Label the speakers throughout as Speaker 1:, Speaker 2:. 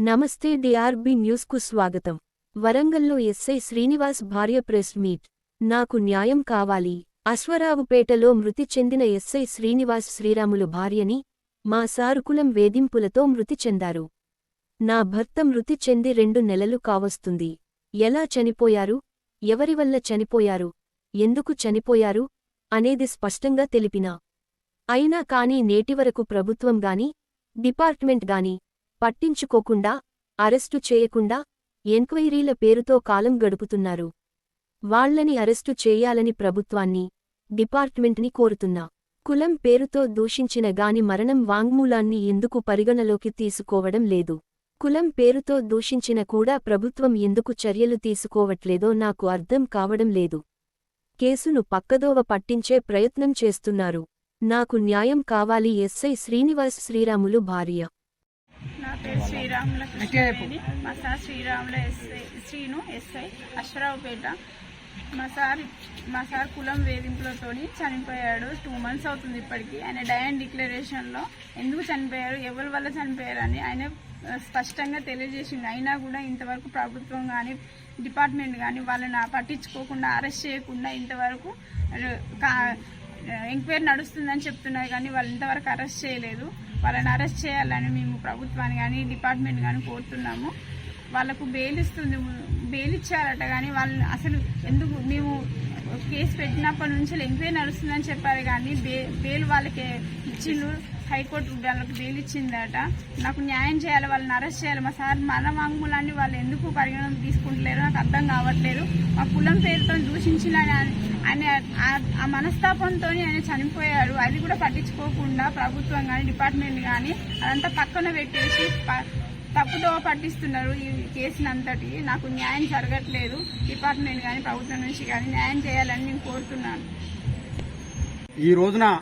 Speaker 1: నమస్తే డిఆర్బి న్యూస్కు స్వాగతం. వరంగల్లో ఎస్ఐ శ్రీనివాస్ భార్య ప్రెస్ మీట్. నాకు న్యాయం కావాలి. అశ్వరావుపేటలో మృతి చెందిన ఎస్ఐ శ్రీనివాస్ శ్రీరాములు భార్యని మా సారుకులం వేధింపులతో మృతి చెందారు. నా భర్త మృతి చెంది రెండు నెలలు కావస్తుంది. ఎలా చనిపోయారు? ఎవరివల్ల చనిపోయారు? ఎందుకు చనిపోయారు? అనేది స్పష్టంగా తెలిపినా. అయినా కానీ నేటివరకు ప్రభుత్వం గాని డిపార్ట్మెంట్ గాని పట్టించుకోకుండా అరెస్టు చేయకుండా ఎంక్వైరీల పేరుతో కాలం గడుపుతున్నారు. వాళ్ళని అరెస్టు చేయాలని ప్రభుత్వాన్ని డిపార్ట్మెంట్ని కోరుతున్నా. కులం పేరుతో దూషించిన గాని మరణం వాంగ్మూలాన్ని ఎందుకు పరిగణలోకి తీసుకోవడం లేదు. కులం పేరుతో దూషించిన కూడా ప్రభుత్వం ఎందుకు చర్యలు తీసుకోవట్లేదో నాకు అర్థం కావడం లేదు. కేసును పక్కదోవ పట్టించే ప్రయత్నం చేస్తున్నారు. నాకు న్యాయం కావాలి ఎస్ఐ శ్రీనివాస్ శ్రీరాములు భార్య.
Speaker 2: శ్రీరాముల కృష్ణవేణి మా సార్ శ్రీరాముల ఎస్ఐ శ్రీను ఎస్ఐ అశ్వరావుపేట మా సార్ మా సార్ కులం వేధింపులతోని చనిపోయాడు. టూ మంత్స్ అవుతుంది ఇప్పటికి. ఆయన డయాన్ డిక్లరేషన్లో ఎందుకు చనిపోయారు ఎవరి వల్ల చనిపోయారు అని ఆయన స్పష్టంగా తెలియజేసింది అయినా కూడా ఇంతవరకు ప్రభుత్వం కానీ డిపార్ట్మెంట్ కానీ వాళ్ళని పట్టించుకోకుండా అరెస్ట్ చేయకుండా ఇంతవరకు ఎంక్వైరీ నడుస్తుందని చెప్తున్నారు కానీ వాళ్ళు ఇంతవరకు అరెస్ట్ చేయలేదు. వాళ్ళని అరెస్ట్ చేయాలని మేము ప్రభుత్వాన్ని కానీ డిపార్ట్మెంట్ కానీ కోరుతున్నాము. వాళ్ళకు బెయిల్ ఇస్తుంది బెయిల్ ఇచ్చారట కానీ వాళ్ళని అసలు ఎందుకు మేము కేసు పెట్టినప్పటి నుంచి ఎంక్వైరీ నడుస్తుందని చెప్పారు కానీ బే బెయిల్ వాళ్ళకి ఇచ్చిండ్రు. హైకోర్టు వాళ్ళకి బెయిల్ ఇచ్చిందట నాకు న్యాయం చేయాలి వాళ్ళని అరెస్ట్ చేయాలి. మా సార్ మన వాంగ్మూలాన్ని వాళ్ళు ఎందుకు పరిగణన తీసుకుంటలేరు నాకు అర్థం కావట్లేదు. మా కులం పేరుతో దూషించిన ఆయన ఆ- మనస్తాపంతో ఆయన చనిపోయాడు. అది కూడా పట్టించుకోకుండా ప్రభుత్వం కానీ డిపార్ట్మెంట్ కానీ అదంతా పక్కన పెట్టేసి తప్పుతో పట్టిస్తున్నారు ఈ కేసుని నాకు న్యాయం జరగట్లేదు. డిపార్ట్మెంట్ కానీ ప్రభుత్వం నుంచి కానీ న్యాయం చేయాలని నేను కోరుతున్నాను.
Speaker 3: ఈ రోజున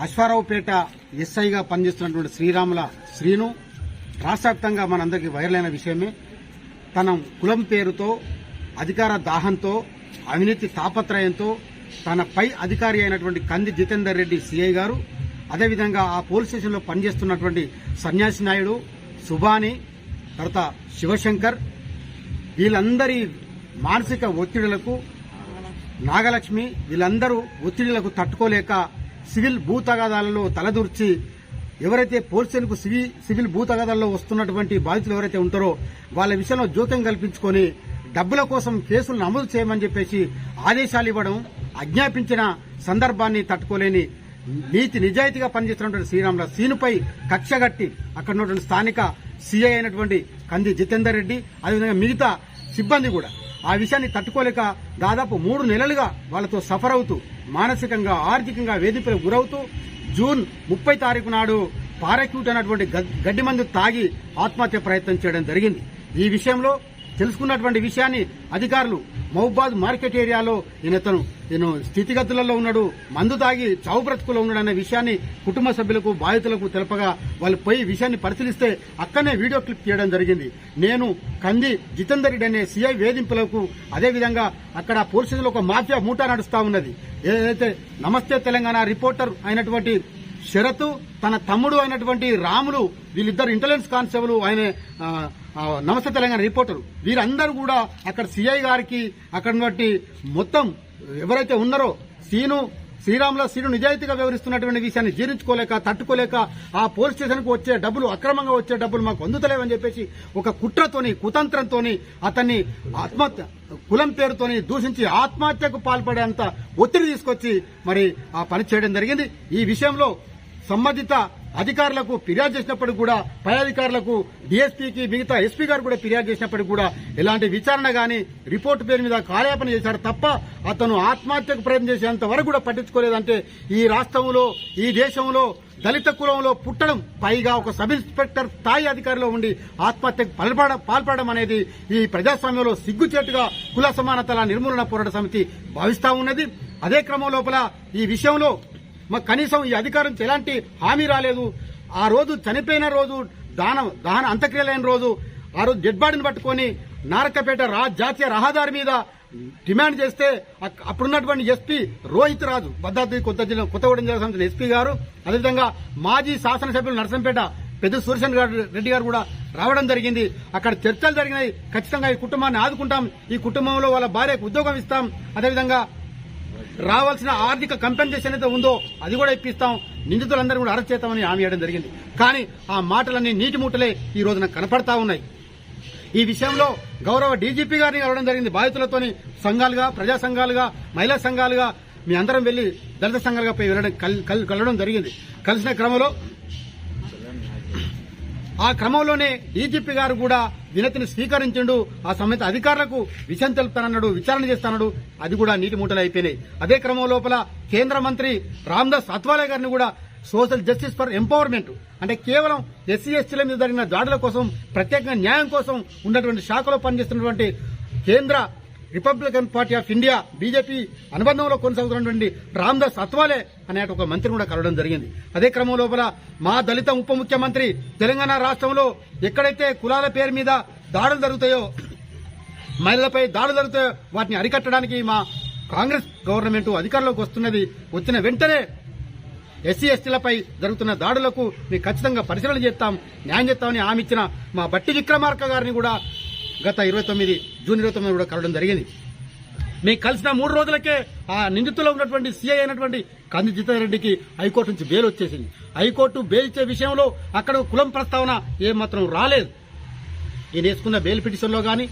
Speaker 3: అశ్వారావుపేట ఎస్ఐగా పనిచేస్తున్నటువంటి శ్రీరాముల శ్రీను రాష్ట్ర వ్యాప్తంగా మనందరికీ వైరల్ అయిన విషయమే. తన కులం పేరుతో అధికార దాహంతో అవినీతి తాపత్రయంతో తన పై అధికారి అయినటువంటి కంది జితేందర్ రెడ్డి సిఐ గారు అదేవిధంగా ఆ పోలీస్ స్టేషన్లో పనిచేస్తున్నటువంటి సన్యాసి నాయుడు సుబాని తర్వాత శివశంకర్ వీళ్ళందరి మానసిక ఒత్తిడులకు నాగలక్ష్మి వీళ్ళందరూ ఒత్తిడిలకు తట్టుకోలేక సివిల్ భూ తగాదాలలో తలదూర్చి ఎవరైతే పోలీసులకు సివిల్ సివిల్ భూ తగాదాల్లో వస్తున్నటువంటి బాధితులు ఎవరైతే ఉంటారో వాళ్ళ విషయంలో జోక్యం కల్పించుకొని డబ్బుల కోసం కేసులు నమోదు చేయమని చెప్పేసి ఆదేశాలు ఇవ్వడం ఆజ్ఞాపించిన సందర్భాన్ని తట్టుకోలేని నీతి నిజాయితీగా పనిచేస్తున్నటువంటి శ్రీరాముల సీనుపై కక్షగట్టి అక్కడ ఉన్నటువంటి స్థానిక సీఐ అయినటువంటి కంది జితేందర్ రెడ్డి అదేవిధంగా మిగతా సిబ్బంది కూడా ఆ విషయాన్ని తట్టుకోలేక దాదాపు మూడు నెలలుగా వాళ్ళతో సఫర్ అవుతూ మానసికంగా ఆర్థికంగా వేధింపులకు గురవుతూ జూన్ ముప్పై తారీఖు నాడు పారాక్యూట్ అనేటువంటి గడ్- గడ్డి మందు తాగి ఆత్మహత్య ప్రయత్నం చేయడం జరిగింది. ఈ విషయంలో తెలుసుకున్నటువంటి విషయాన్ని అధికారులు మహబాద్ మార్కెట్ ఏరియాలో ఈయనతను ఈయన స్థితిగతులలో ఉన్నాడు మందు తాగి చావు బ్రతుకులో ఉన్నాడు అనే విషయాన్ని కుటుంబ సభ్యులకు బాధితులకు తెలపగా వాళ్ళు పోయి విషయాన్ని పరిశీలిస్తే అక్కడనే వీడియో క్లిప్ తీయడం జరిగింది. నేను కంది జితేందర్ రెడ్డి అనే సిఐ వేధింపులకు అదేవిధంగా అక్కడ పోలీసులు ఒక మాఫియా మూట నడుస్తా ఉన్నది. ఏదైతే నమస్తే తెలంగాణ రిపోర్టర్ అయినటువంటి శరత్ తన తమ్ముడు అయినటువంటి రాములు వీళ్ళిద్దరు ఇంటెలిజెన్స్ కానిస్టేబుల్ ఆయన నమస్తే తెలంగాణ రిపోర్టర్. వీరందరూ కూడా అక్కడ సిఐ గారికి అక్కడ బట్టి మొత్తం ఎవరైతే ఉన్నారో సీను శ్రీరాముల శ్రీను నిజాయితీగా వ్యవహరిస్తున్నటువంటి విషయాన్ని జీర్ణించుకోలేక తట్టుకోలేక ఆ పోలీస్ స్టేషన్కు వచ్చే డబ్బులు అక్రమంగా వచ్చే డబ్బులు మాకు అందుతలేవని చెప్పేసి ఒక కుట్రతోని కుతంత్రంతోని అతన్ని ఆత్మహత్య కులం పేరుతోని దూషించి ఆత్మహత్యకు పాల్పడేంత ఒత్తిడి తీసుకొచ్చి మరి ఆ పని చేయడం జరిగింది. ఈ విషయంలో సంబంధిత అధికారులకు ఫిర్యాదు చేసినప్పటికి కూడా పై అధికారులకు డీఎస్పీకి మిగతా ఎస్పీ గారు కూడా ఫిర్యాదు చేసినప్పటికి కూడా ఎలాంటి విచారణ గాని రిపోర్టు పేరు మీద కాలయాపన చేశాడు తప్ప అతను ఆత్మహత్యకు ప్రయత్నం చేసేంత వరకు కూడా పట్టించుకోలేదంటే ఈ రాష్ట్రంలో ఈ దేశంలో దళిత కులంలో పుట్టడం పైగా ఒక సబ్ ఇన్స్పెక్టర్ స్థాయి అధికారిలో ఉండి ఆత్మహత్యకు పాల్పడడం అనేది ఈ ప్రజాస్వామ్యంలో సిగ్గుచేటుగా కుల సమానతల నిర్మూలన పోరాట సమితి భావిస్తా ఉన్నది. అదే క్రమం లోపల ఈ విషయంలో మాకు కనీసం ఈ అధికారం ఎలాంటి హామీ రాలేదు. ఆ రోజు చనిపోయిన రోజు దాన దహన అంత్యక్రియలైన రోజు ఆ రోజు డెడ్ బాడీని పట్టుకొని నారకపేట రా జాతీయ రహదారి మీద డిమాండ్ చేస్తే అప్పుడున్నటువంటి ఎస్పీ రోహిత్ రాజు భద్రాద్రి కొత్త జిల్లా కొత్తగూడెం జిల్లా సంబంధించిన ఎస్పీ గారు అదేవిధంగా మాజీ శాసనసభ్యులు నరసంపేట పెద్ద సూర్యచంద్ర గారు రెడ్డి గారు కూడా రావడం జరిగింది. అక్కడ చర్చలు జరిగినాయి. ఖచ్చితంగా ఈ కుటుంబాన్ని ఆదుకుంటాం. ఈ కుటుంబంలో వాళ్ళ భార్యకు ఉద్యోగం ఇస్తాం. అదేవిధంగా రావాల్సిన ఆర్థిక కంపెన్సేషన్ అయితే ఉందో అది కూడా ఇప్పిస్తాం. నిందితులందరూ కూడా అరెస్ట్ చేస్తామని హామీ ఇవ్వడం జరిగింది. కానీ ఆ మాటలన్నీ నీటి మూటలే ఈ రోజున కనపడతా ఉన్నాయి. ఈ విషయంలో గౌరవ డీజీపీ గారిని కలవడం జరిగింది. బాధితులతోని సంఘాలుగా ప్రజా సంఘాలుగా మహిళా సంఘాలుగా మీ అందరం వెళ్ళి దళిత సంఘాలుగా పోయి వెళ్ళడం కల్- కలవడం జరిగింది. కలిసిన క్రమంలో ఆ క్రమంలోనే డీజీపీ గారు కూడా వినతిని స్వీకరించిండు. ఆ సమేత అధికారులకు విషయం తెలుపుతానన్నాడు విచారణ చేస్తానన్నాడు. అది కూడా నీటి మూటలు అయిపోయినాయి. అదే క్రమం లోపల కేంద్ర మంత్రి రామ్దాస్ అత్వాలే గారిని కూడా సోషల్ జస్టిస్ ఫర్ ఎంపవర్మెంట్ అంటే కేవలం ఎస్సీ ఎస్టీల మీద జరిగిన దాడుల కోసం ప్రత్యేకంగా న్యాయం కోసం ఉన్నటువంటి శాఖలో పనిచేస్తున్నటువంటి కేంద్ర Republican Party of India BJP అనుబంధంలో కొనసాగుతున్నటువంటి రామ్దాస్ అత్వాలే అనే ఒక మంత్రిని కూడా కలవడం జరిగింది. అదే క్రమం లోపల మా దళిత ఉప ముఖ్యమంత్రి తెలంగాణ రాష్ట్రంలో ఎక్కడైతే కులాల పేరు మీద దాడులు జరుగుతాయో మహిళలపై దాడులు జరుగుతాయో వాటిని అరికట్టడానికి మా కాంగ్రెస్ గవర్నమెంట్ అధికారంలోకి వస్తున్నది వచ్చిన వెంటనే ఎస్సీ ఎస్టీలపై జరుగుతున్న దాడులకు మేము ఖచ్చితంగా పరిశీలన చేస్తాం న్యాయం చేస్తామని హామీ ఇచ్చిన మా బట్టి విక్రమార్క గారిని కూడా గత ఇరవై తొమ్మిది జూన్ ఇరవై తొమ్మిది కూడా కలవడం జరిగింది. మేము కలిసిన మూడు రోజులకే ఆ నిందితులో ఉన్నటువంటి సీఐ అయినటువంటి కంది జితారెడ్డికి హైకోర్టు నుంచి బెయిల్ వచ్చేసింది. హైకోర్టు బెయిల్ ఇచ్చే విషయంలో అక్కడ కులం ప్రస్తావన ఏమాత్రం రాలేదు. ఈయన వేసుకున్న బెయిల్ పిటిషన్లో కానీ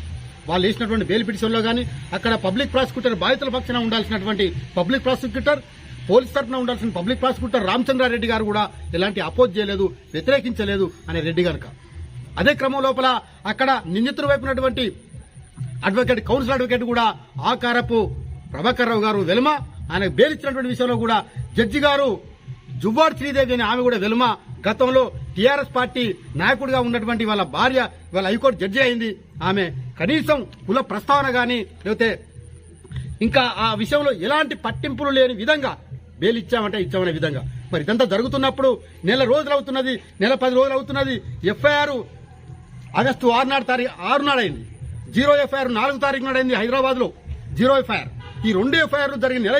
Speaker 3: వాళ్ళు వేసినటువంటి బెయిల్ పిటిషన్లో కానీ అక్కడ పబ్లిక్ ప్రాసిక్యూటర్ బాధితుల పక్షాన ఉండాల్సినటువంటి పబ్లిక్ ప్రాసిక్యూటర్ పోలీస్ తరఫున ఉండాల్సిన పబ్లిక్ ప్రాసిక్యూటర్ రామచంద్రారెడ్డి గారు కూడా ఎలాంటి అపోజ్ చేయలేదు వ్యతిరేకించలేదు అనే రెడ్డి గనక. అదే క్రమం లోపల అక్కడ నిందితుల వైపునటువంటి అడ్వకేట్ కౌన్సిల్ అడ్వకేట్ కూడా ఆకారపు ప్రభాకర్ రావు గారు వెలుమ. ఆయన బేలిచ్చినటువంటి విషయంలో కూడా జడ్జి గారు జువ్వాడు శ్రీదేవి అని ఆమె కూడా వెలుమ. గతంలో టీఆర్ఎస్ పార్టీ నాయకుడిగా ఉన్నటువంటి వాళ్ళ భార్య వాళ్ళ హైకోర్టు జడ్జి అయింది. ఆమె కనీసం కుల ప్రస్తావన గాని లేకపోతే ఇంకా ఆ విషయంలో ఎలాంటి పట్టింపులు లేని విధంగా బెయిల్ ఇచ్చామంటే ఇచ్చామనే విధంగా. మరి ఇదంతా జరుగుతున్నప్పుడు నెల రోజులు అవుతున్నది నెల పది రోజులు అవుతున్నది ఎఫ్ఐఆర్ ఆగస్టు ఆరు నాడు తారీఖు ఆరు నాడు అయింది. జీరో ఎఫ్ఐఆర్ నాలుగు తారీఖు నాడు అయింది హైదరాబాద్లో జీరో ఎఫ్ఐఆర్. ఈ రెండు ఎఫ్ఐఆర్లు జరిగిన నెల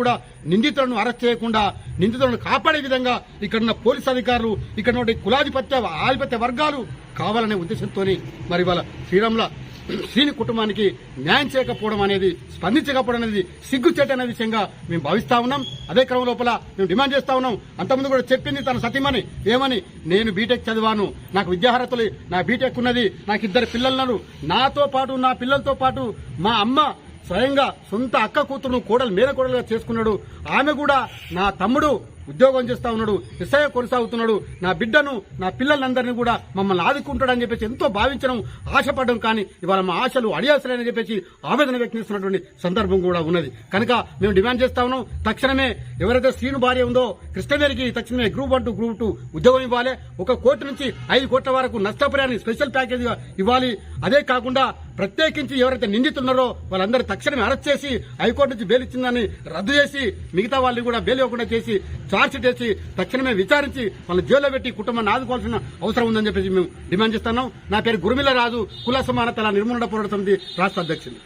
Speaker 3: కూడా నిందితులను అరెస్ట్ చేయకుండా నిందితులను కాపాడే విధంగా ఇక్కడున్న పోలీస్ అధికారులు ఇక్కడ కులాధిపత్య ఆధిపత్య వర్గాలు కావాలనే ఉద్దేశంతోని మరి వాళ్ళ శ్రీరాముల శ్రీని కుటుంబానికి న్యాయం చేయకపోవడం అనేది స్పందించకపోవడం అనేది సిగ్గుచేట అనే విషయంగా మేము భావిస్తా ఉన్నాం. అదే క్రమం లోపల మేము డిమాండ్ చేస్తా ఉన్నాం. అంతకుముందు కూడా చెప్పింది తన సతీమణి. ఏమని? నేను బీటెక్ చదివాను. నాకు విద్యార్హతలు నా బీటెక్ ఉన్నది. నాకు ఇద్దరు పిల్లలున్నారు. నాతో పాటు నా పిల్లలతో పాటు మా అమ్మ స్వయంగా సొంత అక్క కూతురును కోడలు మేర కోడలుగా చేసుకున్నాడు. ఆమె కూడా నా తమ్ముడు ఉద్యోగం చేస్తా ఉన్నాడు ఎస్ఐ కొనసాగుతున్నాడు నా బిడ్డను నా పిల్లలందరినీ కూడా మమ్మల్ని ఆదుకుంటాడని చెప్పేసి ఎంతో భావించడం ఆశపడడం కానీ ఇవాళ మా ఆశలు అడియాల్సినని చెప్పేసి ఆవేదన వ్యక్తం చేస్తున్నటువంటి సందర్భం కూడా ఉన్నది. కనుక మేము డిమాండ్ చేస్తా ఉన్నాం తక్షణమే ఎవరైతే శ్రీను భార్య ఉందో కృష్ణవేరికి తక్షణమే group one to group two ఉద్యోగం ఇవ్వాలి. ఒక కోటి నుంచి ఐదు కోట్ల వరకు నష్టపరిహారాన్ని స్పెషల్ ప్యాకేజ్ ఇవ్వాలి. అదే కాకుండా ప్రత్యేకించి ఎవరైతే నిందితున్నారో వాళ్ళందరూ తక్షణమే అరెస్ట్ చేసి హైకోర్టు నుంచి బెయిల్ ఇచ్చిందని రద్దు చేసి మిగతా వాళ్ళని కూడా బెయిల్ ఇవ్వకుండా చేసి ఛార్జ్ చేసి తక్షణమే విచారించి వాళ్ళని జైల్లో పెట్టి కుటుంబాన్ని ఆదుకోవాల్సిన అవసరం ఉందని చెప్పేసి మేము డిమాండ్ చేస్తున్నాం. నా పేరు గురుమిల రాజు కుల సమానతల నిర్మూలన పోరాట సమితి రాష్ట్ర అధ్యక్షులు.